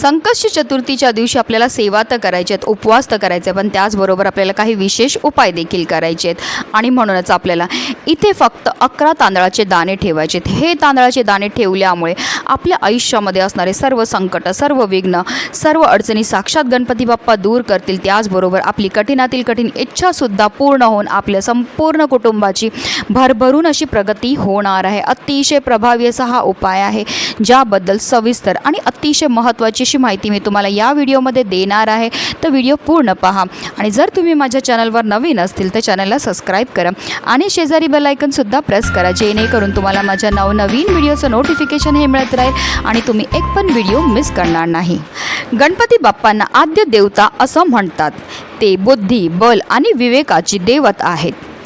संकष्ट चतुर्थीच्या दिवशी आपल्याला सेवा तर करायची आहेत उपवास तर करायचे पण त्याचबरोबर आपल्याला काही विशेष उपाय देखील करायचे आहेत. आणि म्हणूनच आपल्याला इथे फक्त अकरा तांदळाचे दाणे ठेवायचे आहेत. हे तांदळाचे दाणे ठेवल्यामुळे आपल्या आयुष्यामध्ये असणारे सर्व संकट सर्व विघ्न सर्व अडचणी साक्षात गणपती बाप्पा दूर करतील. त्याचबरोबर आपली कठीणातील कठीण इच्छासुद्धा पूर्ण होऊन आपल्या संपूर्ण कुटुंबाची भरभरून अशी प्रगती होणार आहे. अतिशय प्रभावी असा हा उपाय आहे ज्याबद्दल सविस्तर आणि अतिशय महत्त्वाची अशी माहिती मी तुम्हाला या व्हिडिओमध्ये देणार आहे. तर व्हिडिओ पूर्ण पहा. आणि जर तुम्ही माझ्या चॅनलवर नवीन असतील तर चॅनलला सबस्क्राईब करा. आणि शेजारी बेलायकनसुद्धा प्रेस करा जेणेकरून तुम्हाला माझ्या नवनवीन व्हिडिओचं नोटिफिकेशन हे मिळत राहील आणि तुम्ही एक पण व्हिडिओ मिस करणार नाही. गणपती बाप्पांना आद्य देवता असं म्हणतात. ते बुद्धी बल आणि विवेकाची देवत आहेत.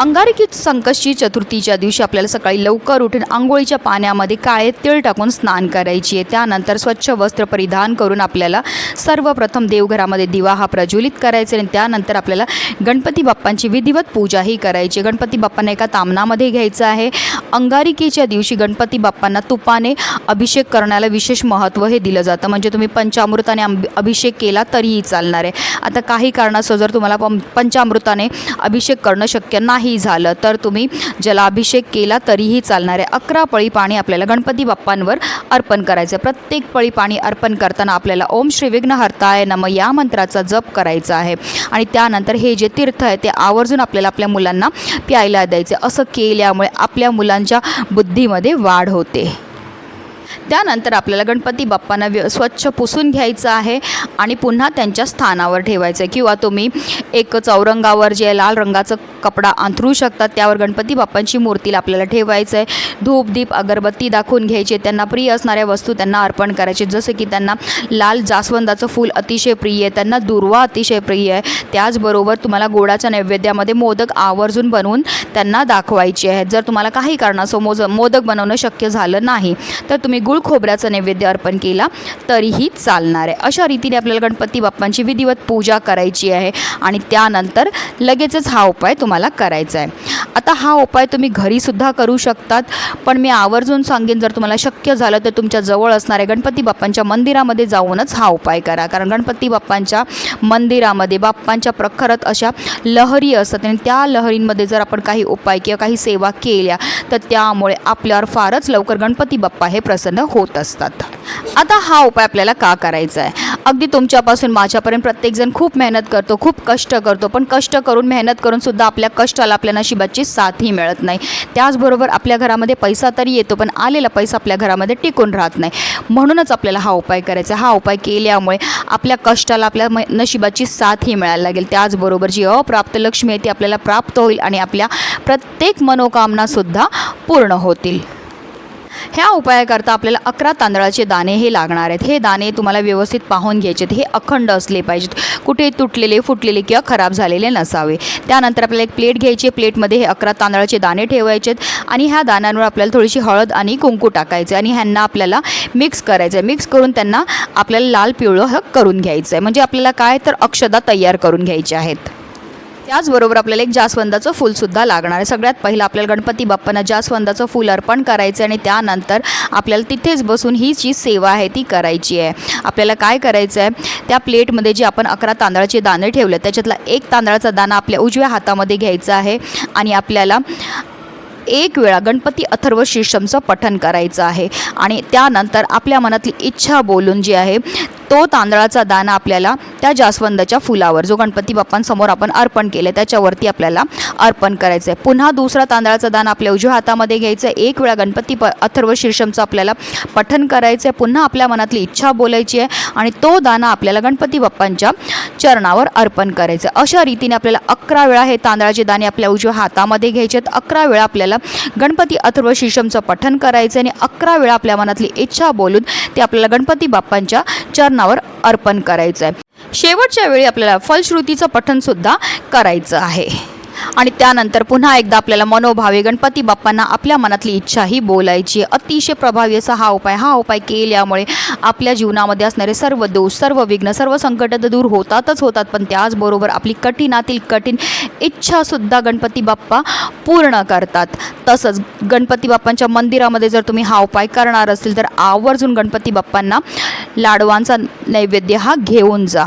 अंगारकी संकष्टी चतुर्थीच्या दिवशी आपल्याला सकाळी लवकर उठून आंघोळीच्या पाण्यामध्ये काळे तीळ टाकून स्नान करायची आहे. त्यानंतर स्वच्छ वस्त्र परिधान करून आपल्याला सर्वप्रथम देवघरामध्ये दिवा हा प्रज्वलित करायचा आणि त्यानंतर आपल्याला गणपती बाप्पांची विधिवत पूजाही करायची गणपती बाप्पांना एका तामनामध्ये घ्यायचं आहे. अंगारिकेच्या दिवशी गणपती बाप्पांना तुपाने अभिषेक करण्याला विशेष महत्त्व हे दिलं जातं. म्हणजे तुम्ही पंचामृताने अभिषेक केला तरीही चालणार आहे. आता काही कारणास्तव जर तुम्हाला पंचामृताने अभिषेक करणं शक्य नाही झालं. तर तुम्ही जलाभिषेक केला तरीही चालणार आहे अकरा पळी पाणी आपल्याला गणपती बाप्पांवर अर्पण करायचं आहे प्रत्येक पळी पाणी अर्पण करताना आपल्याला ओम श्री विघ्नहर्ताय नम या मंत्राचा जप करायचा आहे. आणि त्यानंतर हे जे तीर्थ आहे ते आवर्जून आपल्याला आपल्या मुलांना प्यायला द्यायचे असं केल्यामुळे आपल्या मुलांच्या बुद्धीमध्ये वाढ होते. त्यानंतर आपल्याला गणपती बाप्पांना व्य स्वच्छ पुसून घ्यायचं आहे आणि पुन्हा त्यांच्या स्थानावर ठेवायचं आहे किंवा तुम्ही एक चौरंगावर जे लाल रंगाचं कपडा अंथरू शकतात. त्यावर गणपती बाप्पांची मूर्तीला आपल्याला ठेवायचं आहे धूप दीप अगरबत्ती दाखवून घ्यायचे. त्यांना प्रिय असणाऱ्या वस्तू त्यांना अर्पण करायचे. जसं की त्यांना लाल जास्वंदाचं फूल अतिशय प्रिय आहे. त्यांना दुर्वा अतिशय प्रिय आहे. त्याचबरोबर तुम्हाला गोडाच्या नैवेद्यामध्ये मोदक आवर्जून बनवून त्यांना दाखवायचे आहेत. जर तुम्हाला काही कारणासो मोज मोदक बनवणं शक्य झालं नाही तर तुम्ही गुळ खोबऱ्याचा नैवेद्य अर्पण केला तरीही चालणार आहे. अशा रीतीने आपल्याला गणपती बाप्पांची विधिवत पूजा करायची आहे. आणि त्यानंतर लगेचच हा उपाय तुम्हाला करायचा आहे आता हा उपाय तुम्ही घरीसुद्धा करू शकतात पण मी आवर्जून सांगेन जर तुम्हाला शक्य झालं तर तुमच्या जवळ असणाऱ्या गणपती बाप्पांच्या मंदिरामध्ये जाऊनच हा उपाय करा. कारण गणपती बाप्पांच्या मंदिरामध्ये बाप्पांच्या प्रखरत अशा लहरी असतात आणि त्या लहरींमध्ये जर आपण काही उपाय किंवा काही सेवा केल्या तर त्यामुळे आपल्यावर फारच लवकर गणपती बाप्पा हे प्रसन्न होत असतात. आता हा उपाय आपल्याला का करायचा आहे अगदी तुमच्यापासून माझ्यापर्यंत प्रत्येकजण खूप मेहनत करतो खूप कष्ट करतो पण कष्ट करून मेहनत करून सुद्धा आपल्या आपल्या कष्टाला आपल्या नशिबाची साथही मिळत नाही. त्याचबरोबर आपल्या घरामध्ये पैसा तरी येतो पण आलेला पैसा आपल्या घरामध्ये टिकून राहत नाही. म्हणूनच आपल्याला हा उपाय करायचा. हा उपाय केल्यामुळे आपल्या कष्टाला आपल्या म नशिबाची साथही मिळायला लागेल. त्याचबरोबर जी अप्राप्त लक्ष्मी आहे ती आपल्याला प्राप्त होईल आणि आपल्या प्रत्येक मनोकामनासुद्धा पूर्ण होतील. ह्या उपायाकरता आपल्याला अकरा तांदळाचे दाणे हे लागणार आहेत. हे दाणे तुम्हाला व्यवस्थित पाहून घ्यायचे आहेत. हे अखंड असले पाहिजेत. कुठे तुटलेले फुटलेले किंवा खराब झालेले नसावे. त्यानंतर आपल्याला एक प्लेट घ्यायची आहे. प्लेटमध्ये हे अकरा तांदळाचे दाणे ठेवायचे आहेत आणि ह्या दाण्यांवर आपल्याला थोडीशी हळद आणि कुंकू टाकायचे आणि ह्यांना आपल्याला मिक्स करायचं आहे. मिक्स करून त्यांना आपल्याला लाल पिवळं ह करून घ्यायचं आहे. म्हणजे आपल्याला काय तर अक्षदा तयार करून घ्यायचे आहेत. त्याचबरोबर आपल्याला एक जास्वंदाचं फूलसुद्धा लागणार आहे. सगळ्यात पहिलं आपल्याला गणपती बाप्पांना जास्वंदाचं फूल अर्पण करायचं आणि त्यानंतर आपल्याला तिथेच बसून ही जी सेवा आहे ती करायची आहे. आपल्याला काय करायचं आहे? त्या प्लेटमध्ये जे आपण अकरा तांदळाचे दाणे ठेवले त्याच्यातला एक तांदळाचा दाणा आपल्या उजव्या हातामध्ये घ्यायचा आहे आणि आपल्याला एक वेळा गणपती अथर्व शीर्षमचं पठन करायचं आहे. आणि त्यानंतर आपल्या मनातली इच्छा बोलून जी आहे तो तांदळाचा दाना आपल्याला त्या जास्वंदाच्या फुलावर जो गणपती बाप्पांसमोर आपण अर्पण केलं त्याच्यावरती आपल्याला अर्पण करायचं आहे पुन्हा दुसरा तांदळाचा दान आपल्या उजव्या हातामध्ये घ्यायचं आहे एक वेळा गणपती प अथर्व शीर्षमचं आपल्याला पठन करायचं आहे पुन्हा आपल्या मनातली इच्छा बोलायची आहे आणि तो दाना आपल्याला गणपती बाप्पांच्या चरणावर अर्पण करायचं आहे अशा रीतीने आपल्याला अकरा वेळा हे तांदळाचे दाणे आपल्या उजव्या हातामध्ये घ्यायचे आहेत. अकरा वेळा आपल्याला गणपती अथर्व शीर्षमचं पठन करायचं आहे आणि अकरा वेळा आपल्या मनातली इच्छा बोलून ते आपल्याला गणपती बाप्पांच्या चरणावर अर्पण करायचं आहे शेवटच्या वेळी आपल्याला फलश्रुतीचं पठणसुद्धा करायचं आहे. आणि त्यानंतर पुन्हा एकदा आपल्याला मनोभावे गणपती बाप्पांना आपल्या मनातली इच्छा ही बोलायची. अतिशय प्रभावी असा हा उपाय हा उपाय केल्यामुळे आपल्या जीवनामध्ये असणारे सर्व दोष सर्व विघ्न सर्व संकट तर दूर होतातच होतात. पण त्याचबरोबर आपली कठीणातील कठीण इच्छासुद्धा गणपती बाप्पा पूर्ण करतात. तसंच गणपती बाप्पांच्या मंदिरामध्ये जर तुम्ही हा उपाय करणार असेल तर आवर्जून गणपती बाप्पांना लाडवांचा नैवेद्य हा घेऊन जा.